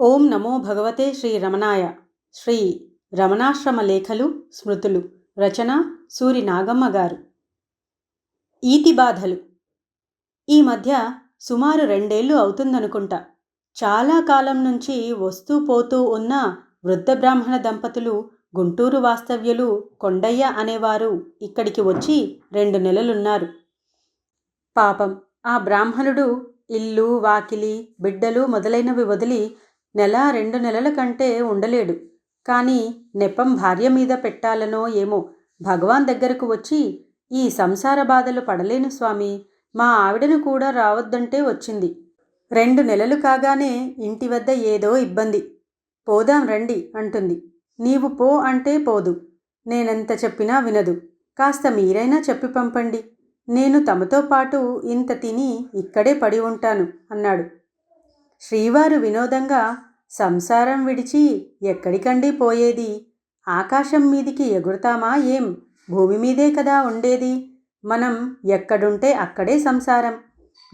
ఓం నమో భగవతే శ్రీ రమణాయ. శ్రీ రమణాశ్రమ లేఖలు స్మృతులు రచన సూరి నాగమ్మ గారు. ఈతి బాధలు. ఈ మధ్య సుమారు రెండేళ్ళు అవుతుందనుకుంటా. చాలా కాలం నుంచి వస్తూ పోతూ ఉన్న వృద్ధ బ్రాహ్మణ దంపతులు గుంటూరు వాస్తవ్యులు కొండయ్య అనేవారు ఇక్కడికి వచ్చి రెండు నెలలున్నారు. పాపం ఆ బ్రాహ్మణుడు ఇల్లు వాకిలి బిడ్డలు మొదలైనవి వదిలి నెల రెండు నెలల కంటే ఉండలేడు. కానీ నెపం భార్య మీద పెట్టాలనో ఏమో భగవాన్ దగ్గరకు వచ్చి ఈ సంసార బాధలు పడలేను స్వామి మా ఆవిడను కూడా రావద్దంటే వచ్చింది. రెండు నెలలు కాగానే ఇంటి వద్ద ఏదో ఇబ్బంది. పోదాం రండి అంటుంది. నీవు పో అంటే పోదు. నేనెంత చెప్పినా వినదు. కాస్త మీరైనా చెప్పి పంపండి. నేను తమతో పాటు ఇంత తిని ఇక్కడే పడి ఉంటాను అన్నాడు. శ్రీవారు వినోదంగా సంసారం విడిచి ఎక్కడికండి పోయేది? ఆకాశం మీదికి ఎగురుతామా ఏం? భూమి మీదే కదా ఉండేది? మనం ఎక్కడుంటే అక్కడే సంసారం.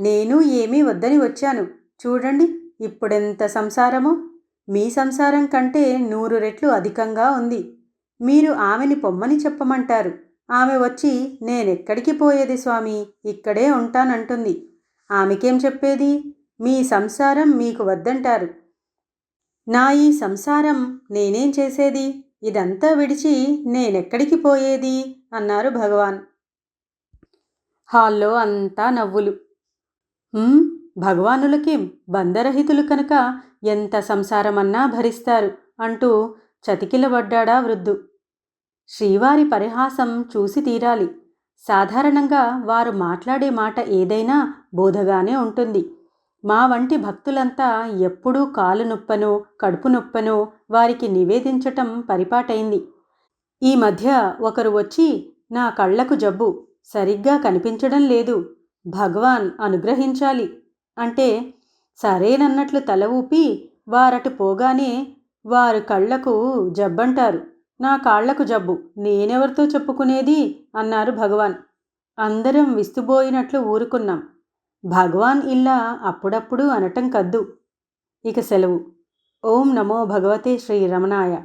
నేను ఏమీ వద్దని వచ్చాను. చూడండి ఇప్పుడెంత సంసారమో? మీ సంసారం కంటే నూరు రెట్లు అధికంగా ఉంది. మీరు ఆమెని పొమ్మని చెప్పమంటారు. ఆమె వచ్చి నేనెక్కడికి పోయేది స్వామి? ఇక్కడే ఉంటానంటుంది. ఆమెకేం చెప్పేది? మీ సంసారం మీకు వద్దంటారు. నా ఈ సంసారం నేనేం చేసేది? ఇదంతా విడిచి నేనెక్కడికి పోయేది? అన్నారు భగవాన్. హాల్లో అంతా నవ్వులు. భగవానులకి బంధరహితులు కనుక ఎంత సంసారమన్నా భరిస్తారు అంటూ చతికిలబడ్డాడా వృద్ధు. శ్రీవారి పరిహాసం చూసి తీరాలి. సాధారణంగా వారు మాట్లాడే మాట ఏదైనా బోధగానే ఉంటుంది. మా వంటి భక్తులంతా ఎప్పుడూ కాలు నొప్పనో కడుపు నొప్పనో వారికి నివేదించటం పరిపాటైంది. ఈ మధ్య ఒకరు వచ్చి నా కళ్ళకు జబ్బు సరిగ్గా కనిపించడం లేదు. భగవాన్ అనుగ్రహించాలి. అంటే సరేనన్నట్లు తల ఊపి వారటు పోగానే వారు కళ్ళకు జబ్బంటారు. నా కాళ్ళకు జబ్బు నేనెవరితో చెప్పుకునేది? అన్నారు భగవాన్. అందరం విస్తుబోయినట్లు ఊరుకున్నాం. భగవాన్ ఇల్లా అప్పుడప్పుడు అనటం కద్దు. ఇక సెలవు. ఓం నమో భగవతే శ్రీ రమణాయ.